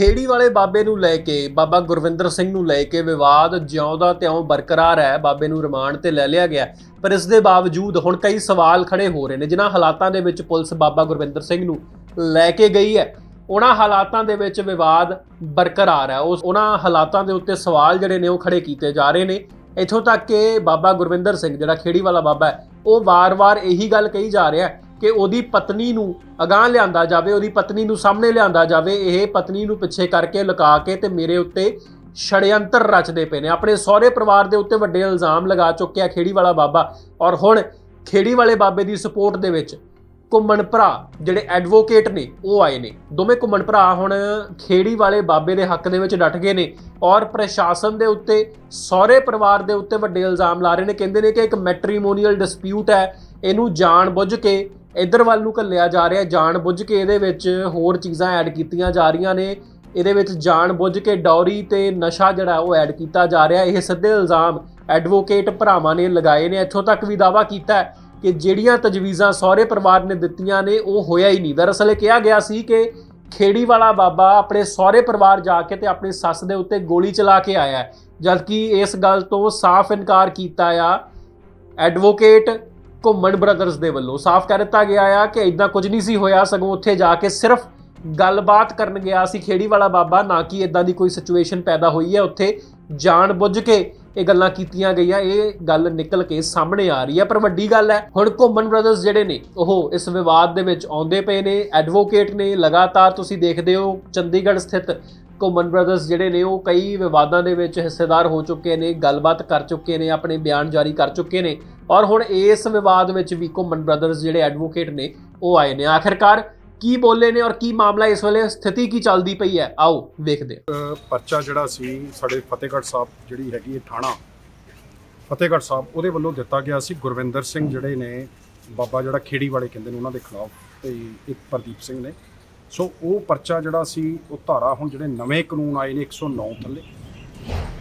ਖੇੜੀ ਵਾਲੇ ਬਾਬੇ ਨੂੰ ਲੈ ਕੇ, ਬਾਬਾ ਗੁਰਵਿੰਦਰ ਸਿੰਘ ਨੂੰ ਲੈ ਕੇ ਵਿਵਾਦ ਜਿਉਂ ਦਾ ਤਿਉਂ ਬਰਕਰਾਰ ਹੈ, ਬਾਬੇ ਨੂੰ ਰਿਮਾਂਡ ਤੇ ਲੈ ਲਿਆ ਗਿਆ। ਪਰ ਇਸ ਦੇ ਬਾਵਜੂਦ ਹੁਣ ਕਈ ਸਵਾਲ ਖੜੇ ਹੋ ਰਹੇ ਨੇ, ਜਿਨ੍ਹਾਂ ਹਾਲਾਤਾਂ ਦੇ ਵਿੱਚ ਪੁਲਿਸ ਬਾਬਾ ਗੁਰਵਿੰਦਰ ਸਿੰਘ ਨੂੰ ਲੈ ਕੇ ਗਈ ਹੈ। ਉਹਨਾਂ ਹਾਲਾਤਾਂ ਦੇ ਵਿੱਚ ਵਿਵਾਦ ਬਰਕਰਾਰ ਹੈ। ਉਸ ਉਹਨਾਂ ਹਾਲਾਤਾਂ ਦੇ ਉੱਤੇ ਸਵਾਲ ਜਿਹੜੇ ਨੇ ਉਹ ਖੜੇ ਕੀਤੇ ਜਾ ਰਹੇ ਨੇ। ਇੱਥੋਂ ਤੱਕ ਕਿ ਬਾਬਾ ਗੁਰਵਿੰਦਰ ਸਿੰਘ, ਜਿਹੜਾ ਖੇੜੀ ਵਾਲਾ ਬਾਬਾ ਹੈ, ਉਹ ਵਾਰ-ਵਾਰ ਇਹੀ ਗੱਲ ਕਹੀ ਜਾ ਰਿਹਾ ਹੈ ਕਿ ਉਹਦੀ ਪਤਨੀ ਨੂੰ ਅਗਾਹ ਲਿਆਂਦਾ ਜਾਵੇ, ਉਹਦੀ ਪਤਨੀ ਨੂੰ ਸਾਹਮਣੇ ਲਿਆਂਦਾ ਜਾਵੇ, ਇਹ ਪਤਨੀ ਨੂੰ ਪਿੱਛੇ ਕਰਕੇ ਲੁਕਾ ਕੇ ਤੇ ਮੇਰੇ ਉੱਤੇ ਛੜਯੰਤਰ ਰਚਦੇ ਪਏ ਨੇ। ਆਪਣੇ ਸਹੁਰੇ ਪਰਿਵਾਰ ਦੇ ਉੱਤੇ ਵੱਡੇ ਇਲਜ਼ਾਮ ਲਗਾ ਚੁੱਕਿਆ ਖੇੜੀ ਵਾਲਾ ਬਾਬਾ। ਔਰ ਹੁਣ ਖੇੜੀ ਵਾਲੇ ਬਾਬੇ ਦੀ ਸਪੋਰਟ ਦੇ ਵਿੱਚ ਘੁੰਮਣ ਭਰਾ ਜਿਹੜੇ ਐਡਵੋਕੇਟ ਨੇ, ਉਹ ਆਏ ਨੇ। ਦੋਵੇਂ ਘੁੰਮਣ ਭਰਾ ਹੁਣ ਖੇੜੀ ਵਾਲੇ ਬਾਬੇ ਦੇ ਹੱਕ ਦੇ ਵਿੱਚ ਡਟ ਗਏ ਨੇ ਔਰ ਪ੍ਰਸ਼ਾਸਨ ਦੇ ਉੱਤੇ, ਸਹੁਰੇ ਪਰਿਵਾਰ ਦੇ ਉੱਤੇ ਵੱਡੇ ਇਲਜ਼ਾਮ ਲਾ ਰਹੇ ਨੇ। ਕਹਿੰਦੇ ਨੇ ਕਿ ਇੱਕ ਮੈਟ੍ਰੀਮੋਨੀਅਲ ਡਿਸਪਿਊਟ ਹੈ, ਇਹਨੂੰ ਜਾਣ ਬੁੱਝ ਕੇ ਇਧਰ ਵੱਲ ਨੂੰ ਘੱਲਿਆ ਜਾ ਰਿਹਾ, ਜਾਣ ਬੁੱਝ ਕੇ ਇਹਦੇ ਵਿੱਚ ਹੋਰ ਚੀਜ਼ਾਂ ਐਡ ਕੀਤੀਆਂ ਜਾ ਰਹੀਆਂ ਨੇ। ਇਹਦੇ ਵਿੱਚ ਜਾਣ ਬੁੱਝ ਕੇ ਡੌਰੀ ਤੇ ਨਸ਼ਾ ਜਿਹੜਾ ਉਹ ਐਡ ਕੀਤਾ ਜਾ ਰਿਹਾ। ਇਹ ਸਿੱਧੇ ਇਲਜ਼ਾਮ ਐਡਵੋਕੇਟ ਭਰਾਵਾਂ ਨੇ ਲਗਾਏ ਨੇ। ਇੱਥੋਂ ਤੱਕ ਵੀ ਦਾਵਾ ਕੀਤਾ ਕਿ ਜਿਹੜੀਆਂ ਤਜਵੀਜ਼ਾਂ ਸਹੁਰੇ ਪਰਿਵਾਰ ਨੇ ਦਿੱਤੀਆਂ ਨੇ, ਉਹ ਹੋਇਆ ਹੀ ਨਹੀਂ। ਦਰਅਸਲ ਇਹ ਕਿਹਾ ਗਿਆ ਸੀ ਕਿ ਖੇੜੀ ਵਾਲਾ ਬਾਬਾ ਆਪਣੇ ਸਹੁਰੇ ਪਰਿਵਾਰ ਜਾ ਕੇ ਤੇ ਆਪਣੀ ਸੱਸ ਦੇ ਉੱਤੇ ਗੋਲੀ ਚਲਾ ਕੇ ਆਇਆ ਜਦਕਿ ਇਸ ਗੱਲ ਤੋਂ ਸਾਫ਼ ਇਨਕਾਰ ਕੀਤਾ ਆ। ਐਡਵੋਕੇਟ ਘੁੰਮਣ ਬ੍ਰਦਰਸ ਦੇ ਵੱਲੋਂ। ਸਾਫ਼ ਕਰ ਦਿੱਤਾ ਗਿਆ ਆ ਕਿ ਇਦਾਂ ਕੁਝ ਨਹੀਂ ਸੀ ਹੋਇਆ, ਸਗੋਂ ਉੱਥੇ ਜਾ ਕੇ ਸਿਰਫ ਗੱਲਬਾਤ ਕਰਨ ਗਿਆ ਸੀ ਖੇੜੀ ਵਾਲਾ ਬਾਬਾ, ਨਾ ਕਿ ਇਦਾਂ ਦੀ ਕੋਈ ਸਿਚੁਏਸ਼ਨ ਪੈਦਾ ਹੋਈ ਹੈ। ਉੱਥੇ ਜਾਣ ਬੁੱਝ ਕੇ ਇਹ ਗੱਲਾਂ ਕੀਤੀਆਂ ਗਈਆਂ, ਇਹ ਗੱਲ ਨਿਕਲ ਕੇ ਸਾਹਮਣੇ ਆ ਰਹੀ ਹੈ। ਪਰ ਵੱਡੀ ਗੱਲ ਹੈ, ਹੁਣ ਘੁੰਮਣ ਬ੍ਰਦਰਸ ਜਿਹੜੇ ਨੇ, ਉਹ ਇਸ ਵਿਵਾਦ ਦੇ ਵਿੱਚ ਆਉਂਦੇ ਪਏ ਨੇ ਐਡਵੋਕੇਟ ਨੇ, ਲਗਾਤਾਰ ਤੁਸੀਂ ਦੇਖਦੇ ਹੋ, ਚੰਡੀਗੜ੍ਹ ਸਥਿਤ ਘੁੰਮਣ ਬ੍ਰਦਰਸ ਜਿਹੜੇ ਨੇ, ਉਹ ਕਈ ਵਿਵਾਦਾਂ ਦੇ ਵਿੱਚ ਹਿੱਸੇਦਾਰ ਹੋ ਚੁੱਕੇ ਨੇ, ਗੱਲਬਾਤ ਕਰ ਚੁੱਕੇ ਨੇ, ਆਪਣੇ ਬਿਆਨ ਜਾਰੀ ਕਰ ਚੁੱਕੇ ਨੇ। ਔਰ ਹੁਣ ਇਸ ਵਿਵਾਦ ਵਿੱਚ ਵੀ ਘੁੰਮਣ ਬ੍ਰਦਰਸ ਜਿਹੜੇ ਐਡਵੋਕੇਟ ਨੇ, ਉਹ ਆਏ ਨੇ। ਆਖਿਰਕਾਰ ਕੀ ਬੋਲੇ ਨੇ ਔਰ ਕੀ ਮਾਮਲਾ ਇਸ ਵੇਲੇ? ਸਥਿਤੀ ਕੀ ਚੱਲਦੀ ਪਈ ਹੈ? ਆਓ ਵੇਖਦੇ ਹਾਂ। ਪਰਚਾ ਜਿਹੜਾ ਸੀ, ਸਾਡੇ ਫਤਿਹਗੜ੍ਹ ਸਾਹਿਬ ਜਿਹੜੀ ਹੈਗੀ ਹੈ ਥਾਣਾ, ਫਤਿਹਗੜ੍ਹ ਸਾਹਿਬ, ਉਹਦੇ ਵੱਲੋਂ ਦਿੱਤਾ ਗਿਆ ਸੀ। ਗੁਰਵਿੰਦਰ ਸਿੰਘ ਜਿਹੜੇ ਨੇ, ਬਾਬਾ ਜਿਹੜਾ ਖੇੜੀ ਵਾਲੇ ਕਹਿੰਦੇ ਨੇ, ਉਹਨਾਂ ਦੇ ਖਿਲਾਫ ਤੇ ਇੱਕ ਪ੍ਰਦੀਪ ਸਿੰਘ ਨੇ। ਸੋ ਉਹ ਪਰਚਾ ਜਿਹੜਾ ਸੀ, ਉਹ ਧਾਰਾ ਹੁਣ ਜਿਹੜੇ ਨਵੇਂ ਕਾਨੂੰਨ ਆਏ ਨੇ 109 ਥੱਲੇ।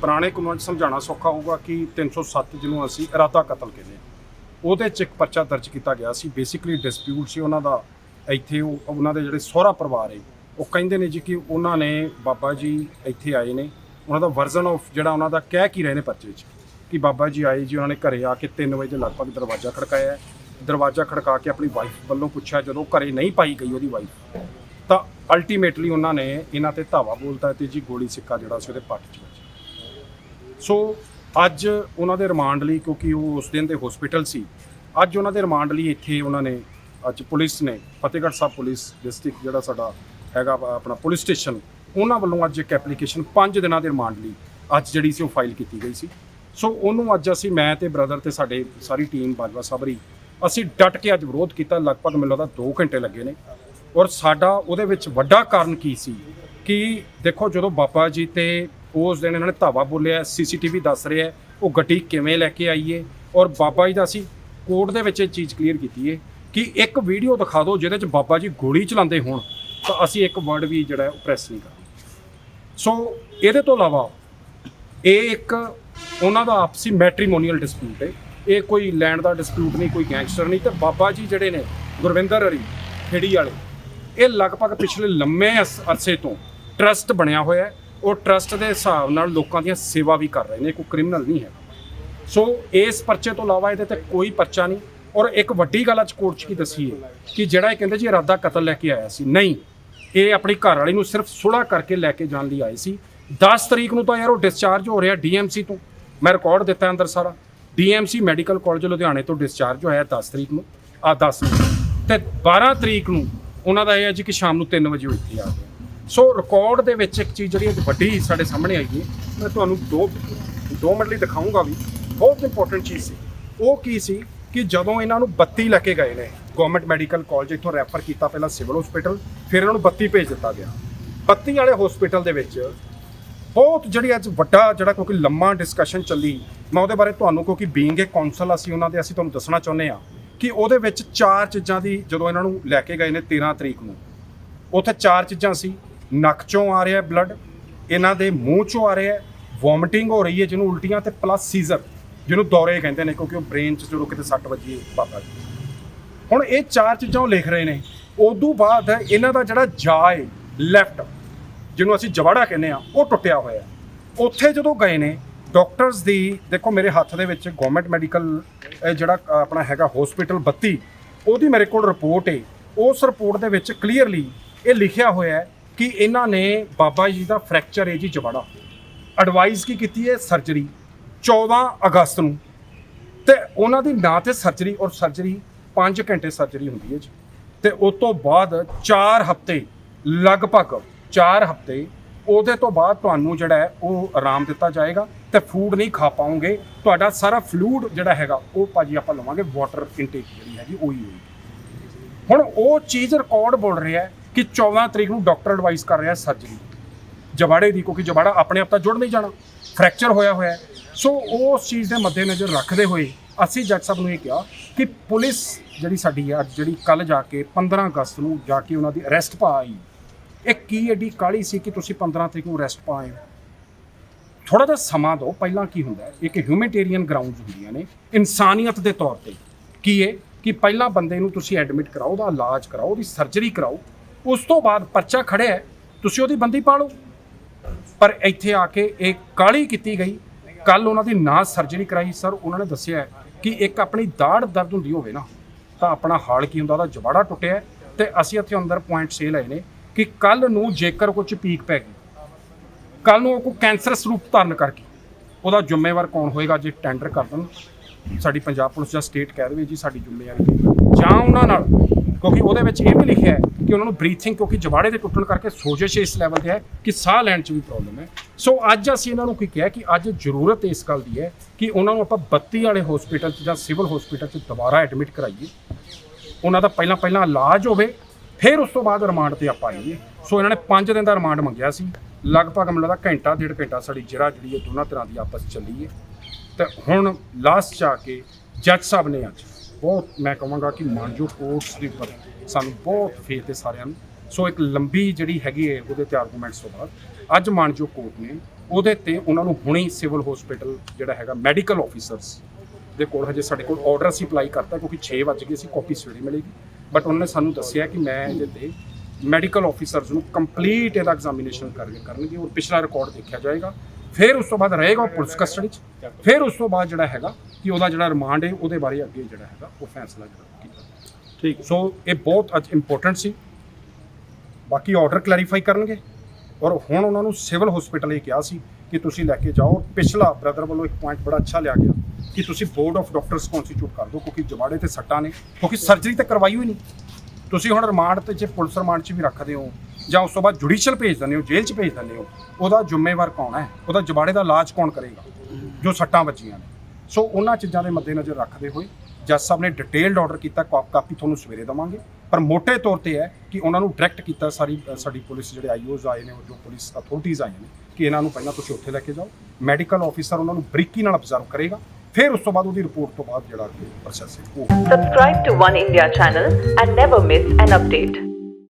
ਪੁਰਾਣੇ ਕਾਨੂੰਨ 'ਚ ਸਮਝਾਉਣਾ ਸੌਖਾ ਹੋਊਗਾ ਕਿ 307 ਜਿਹਨੂੰ ਅਸੀਂ ਇਰਾਦਾ ਕਤਲ ਕਹਿੰਦੇ ਹਾਂ। ਉਹਦੇ 'ਚ ਇੱਕ ਪਰਚਾ ਦਰਜ ਕੀਤਾ ਗਿਆ ਸੀ। ਬੇਸਿਕਲੀ ਡਿਸਪਿਊਟ ਸੀ ਉਹਨਾਂ ਦਾ। ਇੱਥੇ ਉਹ, ਉਹਨਾਂ ਦੇ ਜਿਹੜੇ ਸਹੁਰਾ ਪਰਿਵਾਰ ਹੈ, ਉਹ ਕਹਿੰਦੇ ਨੇ ਜੀ ਕਿ ਉਹਨਾਂ ਨੇ, ਬਾਬਾ ਜੀ ਇੱਥੇ ਆਏ ਨੇ। ਉਹਨਾਂ ਦਾ ਵਰਜ਼ਨ ਆਫ ਜਿਹੜਾ ਉਹਨਾਂ ਦਾ ਕਹਿ ਕੀ ਰਹੇ ਨੇ ਪਰਚੇ 'ਚ, ਕਿ ਬਾਬਾ ਜੀ ਆਏ ਜੀ, ਉਹਨਾਂ ਨੇ ਘਰੇ ਆ ਕੇ 3 ਵਜੇ ਦੇ ਲਗਭਗ ਦਰਵਾਜ਼ਾ ਖੜਕਾਇਆ ਦਰਵਾਜ਼ਾ ਖੜਕਾ ਕੇ ਆਪਣੀ ਵਾਈਫ ਵੱਲੋਂ ਪੁੱਛਿਆ, ਜਦੋਂ ਘਰੇ ਨਹੀਂ ਪਾਈ ਗਈ ਉਹਦੀ ਵਾਈਫ ਤਾਂ ਅਲਟੀਮੇਟਲੀ ਉਹਨਾਂ ਨੇ ਇਹਨਾਂ ਤੇ ਧਾਵਾ ਬੋਲਤਾ ਤੇ ਜੀ ਗੋਲੀ ਸਿੱਕਾ ਜਿਹੜਾ ਸੀ ਉਹਦੇ ਪੱਟ 'ਚ। ਸੋ ਅੱਜ ਉਹਨਾਂ ਦੇ ਰਿਮਾਂਡ ਲਈ, ਕਿਉਂਕਿ ਉਹ ਉਸ ਦਿਨ ਦੇ ਹਸਪੀਟਲ ਸੀ, ਅੱਜ ਉਹਨਾਂ ਦੇ ਰਿਮਾਂਡ ਲਈ ਇੱਥੇ ਉਹਨਾਂ ਨੇ, ਅੱਜ ਪੁਲਿਸ ਨੇ, ਫਤਿਹਗੜ੍ਹ ਸਾਹਿਬ ਪੁਲਿਸ ਡਿਸਟ੍ਰਿਕਟ ਜਿਹੜਾ ਸਾਡਾ ਹੈਗਾ ਵਾ, ਆਪਣਾ ਪੁਲਿਸ ਸਟੇਸ਼ਨ ਉਹਨਾਂ ਵੱਲੋਂ ਅੱਜ ਇੱਕ ਐਪਲੀਕੇਸ਼ਨ 5 ਦਿਨਾਂ ਦੇ ਰਿਮਾਂਡ ਲਈ ਅੱਜ ਜਿਹੜੀ ਸੀ ਉਹ ਫਾਈਲ ਕੀਤੀ ਗਈ ਸੀ। ਸੋ ਉਹਨੂੰ ਅੱਜ ਅਸੀਂ, ਮੈਂ ਤੇ ਬ੍ਰਦਰ ਤੇ ਸਾਡੇ ਸਾਰੀ ਟੀਮ ਬਾਜਵਾ ਸਾਬਰੀ ਅਸੀਂ ਡਟ ਕੇ ਅੱਜ ਵਿਰੋਧ ਕੀਤਾ, ਲਗਭਗ ਮੈਨੂੰ ਲੱਗਦਾ 2 ਘੰਟੇ ਲੱਗੇ ਨੇ। ਔਰ ਸਾਡਾ ਉਹਦੇ ਵਿੱਚ ਵੱਡਾ ਕਾਰਨ ਕੀ ਸੀ? ਕਿ ਦੇਖੋ ਜਦੋਂ ਬਾਬਾ ਜੀ ਤੇ ਉਸ ਦਿਨ ਇਹਨਾਂ ਨੇ ਧਾਵਾ ਬੋਲਿਆ, ਸੀਸੀਟੀਵੀ ਦੱਸ ਰਿਹਾ ਉਹ ਗੱਡੀ ਕਿਵੇਂ ਲੈ ਕੇ ਆਈਏ ਔਰ ਬਾਬਾ ਜੀ ਦਾ ਅਸੀਂ ਕੋਰਟ ਦੇ ਵਿੱਚ ਇਹ ਚੀਜ਼ ਕਲੀਅਰ ਕੀਤੀ ਹੈ ਕਿ ਇੱਕ ਵੀਡੀਓ ਦਿਖਾ ਦਿਓ ਜਿਹਦੇ ਚ ਬਾਬਾ ਜੀ ਗੋਲੀ ਚਲਾਉਂਦੇ ਹੋਣ, ਤਾਂ ਅਸੀਂ ਇੱਕ ਵਰਡ ਵੀ ਜਿਹੜਾ ਉਹ ਪ੍ਰੈਸ ਨਹੀਂ ਕਰਦੇ। ਸੋ ਇਹਦੇ ਤੋਂ ਇਲਾਵਾ ਇਹ ਇੱਕ ਉਹਨਾਂ ਦਾ ਆਪਸੀ ਮੈਟ੍ਰੀਮੋਨੀਅਲ ਡਿਸਪਿਊਟ ਹੈ ਇਹ ਕੋਈ ਲੈਂਡ ਦਾ ਡਿਸਪਿਊਟ ਨਹੀਂ, ਕੋਈ ਗੈਂਗਸਟਰ ਨਹੀਂ, ਤੇ ਬਾਬਾ ਜੀ ਜਿਹੜੇ ਨੇ, ਗੁਰਵਿੰਦਰ ਹਰੀ, ਖੇੜੀ ਵਾਲੇ, ਇਹ ਲਗਭਗ ਪਿਛਲੇ ਲੰਮੇ ਅਸ- ਅਰਸੇ ਤੋਂ ਟਰਸਟ ਬਣਿਆ ਹੋਇਆ ਹੈ। ਉਹ ਟਰਸਟ ਦੇ ਹਿਸਾਬ ਨਾਲ ਲੋਕਾਂ ਦੀਆਂ ਸੇਵਾ ਵੀ ਕਰ ਰਹੇ ਨੇ ਕੋਈ ਕ੍ਰਿਮੀਨਲ ਨਹੀਂ ਹੈ ਸੋ ਇਸ ਪਰਚੇ ਤੋਂ ਇਲਾਵਾ ਇਹਦੇ ਤੇ ਕੋਈ ਪਰਚਾ ਨਹੀਂ। ਔਰ ਇੱਕ ਵੱਡੀ ਗੱਲ ਅੱਜ ਕੋਰਟ 'ਚ ਕੀ ਦੱਸੀ ਹੈ ਕਿ ਜਿਹੜਾ ਇਹ ਕਹਿੰਦੇ ਜੀ ਇਰਾਦਾ ਕਤਲ ਲੈ ਕੇ ਆਇਆ ਸੀ, ਨਹੀਂ। ਇਹ ਆਪਣੀ ਘਰ ਵਾਲੀ ਨੂੰ ਸਿਰਫ ਸੁਲਾ ਕਰਕੇ ਲੈ ਕੇ ਜਾਣ ਲਈ ਆਏ ਸੀ। 10 ਤਰੀਕ ਨੂੰ ਤਾਂ ਯਾਰ ਉਹ ਡਿਸਚਾਰਜ ਹੋ ਰਿਹਾ ਡੀਐਮਸੀ ਤੋਂ। ਮੈਂ ਰਿਕਾਰਡ ਦਿੱਤਾ ਅੰਦਰ ਸਾਰਾ। ਡੀਐਮਸੀ ਮੈਡੀਕਲ ਕਾਲਜ ਲੁਧਿਆਣੇ ਤੋਂ ਡਿਸਚਾਰਜ ਹੋਇਆ 10 ਤਰੀਕ ਨੂੰ। ਆ 10 ਨੂੰ ਤੇ 12 ਤਰੀਕ ਨੂੰ ਉਹਨਾਂ ਦਾ ਇਹ ਹੈ ਜੀ ਕਿ ਸ਼ਾਮ ਨੂੰ 3 ਵਜੇ ਉਹ ਇੱਥੇ ਆ ਗਏ ਸੋ ਰਿਕਾਰਡ ਦੇ ਵਿੱਚ ਇੱਕ ਚੀਜ਼ ਜਿਹੜੀ ਵੱਡੀ ਸਾਡੇ ਸਾਹਮਣੇ ਆਈ ਹੈ, ਮੈਂ ਤੁਹਾਨੂੰ ਦੋ ਦੋ ਮਿੰਟ ਲਈ ਦਿਖਾਊਂਗਾ ਵੀ ਬਹੁਤ ਇੰਪੋਰਟੈਂਟ ਚੀਜ਼ ਸੀ। ਉਹ ਕੀ ਸੀ ਕਿ ਜਦੋਂ ਇਹਨਾਂ ਨੂੰ 32 ਲੈ ਕੇ ਗਏ ਨੇ ਗਵਰਨਮੈਂਟ ਮੈਡੀਕਲ ਕਾਲਜ ਇੱਥੋਂ ਰੈਫਰ ਕੀਤਾ ਪਹਿਲਾਂ ਸਿਵਲ ਹਸਪੀਟਲ ਫਿਰ ਇਹਨਾਂ ਨੂੰ 32 ਭੇਜ ਦਿੱਤਾ ਗਿਆ। 32 ਵਾਲੇ ਹਸਪੀਟਲ ਦੇ ਵਿੱਚ ਬਹੁਤ ਜਿਹੜੀ ਅੱਜ ਵੱਡਾ ਜਿਹੜਾ ਕਿਉਂਕਿ ਲੰਮਾ ਡਿਸਕਸ਼ਨ ਚੱਲੀ, ਮੈਂ ਉਹਦੇ ਬਾਰੇ ਤੁਹਾਨੂੰ ਕਿਉਂਕਿ ਬੀਇੰਗ ਏ ਕਾਉਂਸਲ ਅਸੀਂ ਉਹਨਾਂ ਦੇ, ਅਸੀਂ ਤੁਹਾਨੂੰ ਦੱਸਣਾ ਚਾਹੁੰਦੇ ਆ ਕਿ ਉਹਦੇ ਵਿੱਚ ਚਾਰ ਚੀਜ਼ਾਂ ਦੀ ਜਦੋਂ ਇਹਨਾਂ ਨੂੰ ਲੈ ਕੇ ਗਏ ਨੇ 13 ਤਰੀਕ ਨੂੰ, ਉੱਥੇ ਚਾਰ ਚੀਜ਼ਾਂ ਸੀ। ਨੱਕ ਚੋਂ ਆ ਰਿਹਾ ਬਲੱਡ ਇਹਨਾਂ ਦੇ ਮੂੰਹ ਚੋਂ ਆ ਰਿਹਾ ਵੋਮਿਟਿੰਗ ਹੋ ਰਹੀ ਹੈ ਜਿਹਨੂੰ ਉਲਟੀਆਂ ਤੇ ਪਲੱਸ ਸੀਜ਼ਰ ਜਿਹਨੂੰ ਦੌਰੇ ਕਹਿੰਦੇ ਨੇ ਕਿਉਂਕਿ ਉਹ ਬ੍ਰੇਨ 'ਚ ਜਦੋਂ ਕਿਤੇ ਸੱਟ ਵੱਜੀ ਬਾਬਾ ਹੁਣ ਇਹ ਚਾਰ ਚੀਜ਼ਾਂ ਉਹ ਲਿਖ ਰਹੇ ਨੇ। ਉਦੋਂ ਬਾਅਦ ਇਹਨਾਂ ਦਾ ਜਿਹੜਾ ਜਾ ਹੈ ਲੈਫਟ ਜਿਹਨੂੰ ਅਸੀਂ ਜਵਾੜਾ ਕਹਿੰਦੇ ਆ ਉਹ ਟੁੱਟਿਆ ਹੋਇਆ ਉੱਥੇ ਜਦੋਂ ਗਏ ਨੇ ਡਾਕਟਰਸ ਦੀ, ਦੇਖੋ ਮੇਰੇ ਹੱਥ ਦੇ ਵਿੱਚ ਗਵਰਨਮੈਂਟ ਮੈਡੀਕਲ ਜਿਹੜਾ ਆਪਣਾ ਹੈਗਾ ਹਸਪੀਟਲ 32 ਉਹਦੀ ਮੇਰੇ ਕੋਲ ਰਿਪੋਰਟ ਹੈ। ਉਸ ਰਿਪੋਰਟ ਦੇ ਵਿੱਚ ਕਲੀਅਰਲੀ ਇਹ ਲਿਖਿਆ ਹੋਇਆ ਹੈ ਕਿ ਇਹਨਾਂ ਨੇ ਬਾਬਾ ਜੀ ਦਾ ਫ੍ਰੈਕਚਰ ਹੈ ਜੀ ਜਵਾੜਾ। ਐਡਵਾਈਸ ਕੀ ਕੀਤੀ ਹੈ? ਸਰਜਰੀ 14 ਅਗਸਤ ਨੂੰ। ਤੇ ਉਹਨਾਂ ਦੀ ਨਾ ਤੇ ਸਰਜਰੀ ਔਰ ਸਰਜਰੀ 5 ਘੰਟੇ ਸਰਜਰੀ ਹੁੰਦੀ ਹੈ ਜੀ। ਤੇ ਉਸ ਤੋਂ ਬਾਅਦ 4 ਹਫ਼ਤੇ ਲਗਭਗ 4 ਹਫ਼ਤੇ ਉਹਦੇ ਤੋਂ ਬਾਅਦ ਤੁਹਾਨੂੰ ਜਿਹੜਾ ਹੈ ਉਹ ਆਰਾਮ ਦਿੱਤਾ ਜਾਏਗਾ ਤੇ ਫੂਡ ਨਹੀਂ ਖਾ ਪਾਉਂਗੇ ਤੁਹਾਡਾ ਸਾਰਾ ਫਲੂਡ ਜਿਹੜਾ ਹੈਗਾ ਉਹ ਭਾਜੀ ਆਪਾਂ ਲਵਾਂਗੇ ਵਾਟਰ ਇਨਟੇਕ ਜਿਹੜੀ ਹੈਗੀ, ਉਹੀ ਹੋਈ ਹੁਣ ਉਹ ਚੀਜ਼ ਰਿਕਾਰਡ ਬੋਲ ਰਿਹਾ ਹੈ ਕਿ 14 ਤਰੀਕ ਨੂੰ ਡਾਕਟਰ ਐਡਵਾਈਸ ਕਰ ਰਿਹਾ ਸਰਜਰੀ ਜਵਾੜੇ ਦੀ, ਕਿਉਂਕਿ ਜਵਾੜਾ ਆਪਣੇ ਆਪ ਤਾਂ ਜੁੜ ਨਹੀਂ ਜਾਣਾ। ਫ੍ਰੈਕਚਰ ਹੋਇਆ ਹੋਇਆ ਸੋ ਉਸ ਚੀਜ਼ ਦੇ ਮੱਦੇਨਜ਼ਰ ਰੱਖਦੇ ਹੋਏ ਅਸੀਂ ਜੱਜ ਸਾਹਿਬ ਨੂੰ ਇਹ ਕਿਹਾ ਕਿ ਪੁਲਿਸ ਜਿਹੜੀ ਸਾਡੀ ਹੈ ਜਿਹੜੀ ਕੱਲ ਜਾ ਕੇ 15 ਅਗਸਤ ਨੂੰ ਜਾ ਕੇ ਉਹਨਾਂ ਦੀ ਅਰੈਸਟ ਪਾ ਆਈ। ਇਹ ਕੀ ਐਡੀ ਕਾਲੀ ਸੀ ਕਿ ਤੁਸੀਂ 15 ਤਰੀਕ ਨੂੰ ਅਰੈਸਟ ਪਾਏ ਥੋੜਾ ਜਿਹਾ ਸਮਾਂ ਦਿਓ, ਪਹਿਲਾਂ ਕੀ ਹੁੰਦਾ ਇੱਕ ਹਿਊਮੈਨਿਟੇਰੀਅਨ ਗਰਾਊਂਡਸ ਹੁੰਦੀਆਂ ਨੇ। ਇਨਸਾਨੀਅਤ ਦੇ ਤੌਰ ਤੇ ਕੀ ਹੈ ਕਿ ਪਹਿਲਾਂ ਬੰਦੇ ਨੂੰ ਤੁਸੀਂ ਐਡਮਿਟ ਕਰਾਓ, ਉਹਦਾ ਇਲਾਜ ਕਰਾਓ, ਉਹਦੀ ਸਰਜਰੀ ਕਰਾਓ। ਉਸ ਤੋਂ ਬਾਅਦ ਪਰਚਾ ਖੜਿਆ ਤੁਸੀਂ ਉਹਦੀ ਬੰਦੀ ਪਾ ਲਓ ਪਰ ਇੱਥੇ ਆ ਕੇ ਇਹ ਕਾਲੀ ਕੀਤੀ ਗਈ। ਕੱਲ ਉਹਨਾਂ ਦੀ ਨਾ ਸਰਜਰੀ ਕਰਾਈ। ਸਰ, ਉਹਨਾਂ ਨੇ ਦੱਸਿਆ ਕਿ ਇੱਕ ਆਪਣੀ ਦਾੜ ਦਰਦ ਹੁੰਦੀ ਹੋਵੇ ਨਾ, ਤਾਂ ਆਪਣਾ ਹਾਲ ਕੀ ਹੁੰਦਾ, ਉਹਦਾ ਜਵਾੜਾ ਟੁੱਟਿਆ ਹੈ ਤੇ ਅਸੀਂ ਇੱਥੇ ਅੰਦਰ ਪੁਆਇੰਟ ਸੇ ਲਏ ਨੇ ਕਿ ਕੱਲ ਨੂੰ ਜੇਕਰ ਕੁਝ ਪੀਕ ਪੈ ਗਈ ਕੱਲ ਨੂੰ ਉਹ ਕੋਈ ਕੈਂਸਰਸ ਰੂਪ ਧਾਰਨ ਕਰਕੇ, ਉਹਦਾ ਜ਼ਿੰਮੇਵਾਰ ਕੌਣ ਹੋਏਗਾ ਜੇ ਟੈਂਡਰ ਕਰ ਦੇਣ? ਸਾਡੀ ਪੰਜਾਬ ਪੁਲਿਸ ਜਾਂ ਸਟੇਟ ਕਹਿ ਦੇਵੇ ਜੀ ਸਾਡੀ ਜ਼ਿੰਮੇਵਾਰੀ। ਜਾਂ ਉਹਨਾਂ ਨਾਲ ਕਿਉਂਕਿ ਉਹਦੇ ਵਿੱਚ ਇਹ ਵੀ ਲਿਖਿਆ ਹੈ ਕਿ ਉਹਨਾਂ ਨੂੰ ਬਰੀਥਿੰਗ ਕਿਉਂਕਿ ਜਵਾੜੇ ਦੇ ਟੁੱਟਣ ਕਰਕੇ ਸੋਜਸ਼ ਇਸ ਲੈਵਲ ਤੇ ਹੈ ਕਿ ਸਾਹ ਲੈਣ 'ਚ ਵੀ ਪ੍ਰੋਬਲਮ ਹੈ। ਸੋ ਅੱਜ ਅਸੀਂ ਇਹਨਾਂ ਨੂੰ ਕੀ ਕਿਹਾ ਕਿ ਅੱਜ ਜ਼ਰੂਰਤ ਇਸ ਗੱਲ ਦੀ ਹੈ ਕਿ ਉਹਨਾਂ ਨੂੰ ਆਪਾਂ 32 ਵਾਲੇ ਹਸਪੀਟਲ 'ਚ ਜਾਂ ਸਿਵਲ ਹਸਪੀਟਲ 'ਚ ਦੁਬਾਰਾ ਐਡਮਿਟ ਕਰਾਈਏ। ਉਹਨਾਂ ਦਾ ਪਹਿਲਾਂ ਪਹਿਲਾਂ ਇਲਾਜ ਹੋਵੇ, ਫਿਰ ਉਸ ਤੋਂ ਬਾਅਦ ਰਿਮਾਂਡ ਤੇ ਆਪਾਂ ਆਈਏ। ਸੋ ਇਹਨਾਂ ਨੇ 5 ਦਿਨ ਦਾ ਰਿਮਾਂਡ ਮੰਗਿਆ ਸੀ। ਲਗਭਗ ਮੈਨੂੰ ਲੱਗਦਾ ਘੰਟਾ, ਡੇਢ ਘੰਟਾ ਸਾਡੀ ਜਿਹੜਾ ਜਿਹੜੀ ਇਹ ਦੋਨਾਂ ਤਰ੍ਹਾਂ ਦੀ ਆਪਸ 'ਚ ਚੱਲੀ ਹੈ। ਤੇ ਹੁਣ ਲਾਸਟ 'ਚ ਆ ਕੇ ਜੱਜ ਸਾਹਿਬ ਨੇ ਅੱਜ ਬਹੁਤ ਮੈਂ ਕਹਾਂਗਾ ਕਿ ਮਾਨਜੋ ਕੋਰਟਸ ਦੇ ਉੱਪਰ ਸਾਨੂੰ ਬਹੁਤ ਫੇਥ ਹੈ ਸਾਰਿਆਂ ਨੂੰ। ਸੋ ਇੱਕ ਲੰਬੀ ਜਿਹੜੀ ਹੈਗੀ ਹੈ ਉਹਦੇ ਤੇ ਆਰਗੂਮੈਂਟਸ ਤੋਂ ਬਾਅਦ ਅੱਜ ਮਾਨਜੋ ਕੋਰਟ ਨੇ ਉਹਦੇ ਤੇ ਉਹਨਾਂ ਨੂੰ ਹੁਣੇ ਸਿਵਲ ਹਸਪੀਟਲ ਜਿਹੜਾ ਹੈਗਾ ਮੈਡੀਕਲ ਆਫੀਸਰਸ ਦੇ ਕੋਲ ਹਜੇ ਸਾਡੇ ਕੋਲ ਆਰਡਰ ਅਸੀਂ ਅਪਲਾਈ ਕਰਤਾ ਕਿਉਂਕਿ 6 ਵਜ ਗਏ ਸੀ ਕਾਪੀ ਸਵੇਰੇ ਮਿਲੇਗੀ। ਬਟ ਉਹਨਾਂ ਨੇ ਸਾਨੂੰ ਦੱਸਿਆ ਕਿ ਮੈਂ ਇਹਦੇ ਤੇ ਮੈਡੀਕਲ ਆਫੀਸਰਸ ਨੂੰ ਕੰਪਲੀਟ ਇਹਦਾ ਐਗਜ਼ਾਮੀਨੇਸ਼ਨ ਕਰਕੇ ਕਰਨਗੇ ਔਰ ਪਿਛਲਾ ਰਿਕਾਰਡ ਦੇਖਿਆ ਜਾਏਗਾ। ਫਿਰ ਉਸ ਤੋਂ ਬਾਅਦ ਰਹੇਗਾ ਉਹ ਪੁਲਿਸ ਕਸਟਡੀ 'ਚ। ਫਿਰ ਉਸ ਤੋਂ ਬਾਅਦ ਜਿਹੜਾ ਹੈਗਾ ਕਿ ਉਹਦਾ ਜਿਹੜਾ ਰਿਮਾਂਡ ਹੈ ਉਹਦੇ ਬਾਰੇ ਅੱਗੇ ਜਿਹੜਾ ਹੈਗਾ ਉਹ ਫੈਸਲਾ ਜਿਹੜਾ ਕੀਤਾ ਠੀਕ। ਸੋ ਇਹ ਬਹੁਤ ਅੱਜ ਇੰਪੋਰਟੈਂਟ ਸੀ। ਬਾਕੀ ਆਰਡਰ ਕਲੈਰੀਫਾਈ ਕਰਨਗੇ। ਔਰ ਹੁਣ ਉਹਨਾਂ ਨੂੰ ਸਿਵਲ ਹਸਪੀਟਲ ਇਹ ਕਿਹਾ ਸੀ ਕਿ ਤੁਸੀਂ ਲੈ ਕੇ ਜਾਓ। ਪਿਛਲਾ ਬ੍ਰਦਰ ਵੱਲੋਂ ਇੱਕ ਪੁਆਇੰਟ ਬੜਾ ਅੱਛਾ ਲਿਆ ਗਿਆ ਕਿ ਤੁਸੀਂ ਬੋਰਡ ਆਫ ਡਾਕਟਰਸ ਕਨਸਟੀਟਿਊਟ ਕਰ ਦਿਓ ਕਿਉਂਕਿ ਜਵਾੜੇ ਤੇ ਸੱਟਾਂ ਨੇ ਕਿਉਂਕਿ ਸਰਜਰੀ ਤਾਂ ਕਰਵਾਈ ਹੋਈ ਨਹੀਂ। ਤੁਸੀਂ ਹੁਣ ਰਿਮਾਂਡ ਤੇ ਜੇ ਪੁਲਿਸ ਰਿਮਾਂਡ 'ਚ ਵੀ ਰੱਖਦੇ ਹੋ ਜਾਂ ਉਸ ਤੋਂ ਬਾਅਦ ਜੁਡੀਸ਼ੀਅਲ ਭੇਜ ਦਿੰਦੇ ਹੋ, ਜੇਲ੍ਹ 'ਚ ਭੇਜ ਦਿੰਦੇ ਹੋ, ਉਹਦਾ ਜ਼ਿੰਮੇਵਾਰ ਕੌਣ ਹੈ? ਉਹਦਾ ਜਵਾੜੇ ਦਾ ਇਲਾਜ ਕੌਣ ਕਰੇਗਾ? ਜੋ ਸੱਟਾਂ ਵੱਜੀਆਂ ਨੇ। ਸੋ ਉਹਨਾਂ ਚੀਜ਼ਾਂ ਦੇ ਮੱਦੇਨਜ਼ਰ ਰੱਖਦੇ ਹੋਏ ਜੱਜ ਸਾਹਿਬ ਨੇ ਡਿਟੇਲਡ ਆਰਡਰ ਕੀਤਾ, ਕਾ- ਕਾਪੀ ਤੁਹਾਨੂੰ ਸਵੇਰੇ ਦਵਾਂਗੇ। ਪਰ ਮੋٹے ਤੌਰ ਤੇ ਹੈ ਕਿ ਉਹਨਾਂ ਨੂੰ ਡਾਇਰੈਕਟ ਕੀਤਾ ਸਾਰੀ ਸਾਡੀ ਪੁਲਿਸ ਜਿਹੜੇ ਆਈਓਜ਼ ਆਏ ਨੇ ਜੋ ਪੁਲਿਸ ਅਥਾਰਟੀਜ਼ ਆਈਆਂ ਨੇ, ਕਿ ਇਹਨਾਂ ਨੂੰ ਪਹਿਲਾਂ ਤੁਸੀਂ ਉੱਥੇ ਲੈ ਕੇ ਜਾਓ। ਮੈਡੀਕਲ ਆਫੀਸਰ ਉਹਨਾਂ ਨੂੰ ਬਰੀਕੀ ਨਾਲ ਅਬਜ਼ਰਵ ਕਰੇਗਾ। ਫਿਰ ਉਸ ਤੋਂ ਬਾਅਦ ਉਹਦੀ ਰਿਪੋਰਟ ਤੋਂ ਬਾਅਦ ਜਿਹੜਾ ਪ੍ਰੋਸੈਸ ਹੈ, ਉਹ Subscribe to One India channel and never miss an update.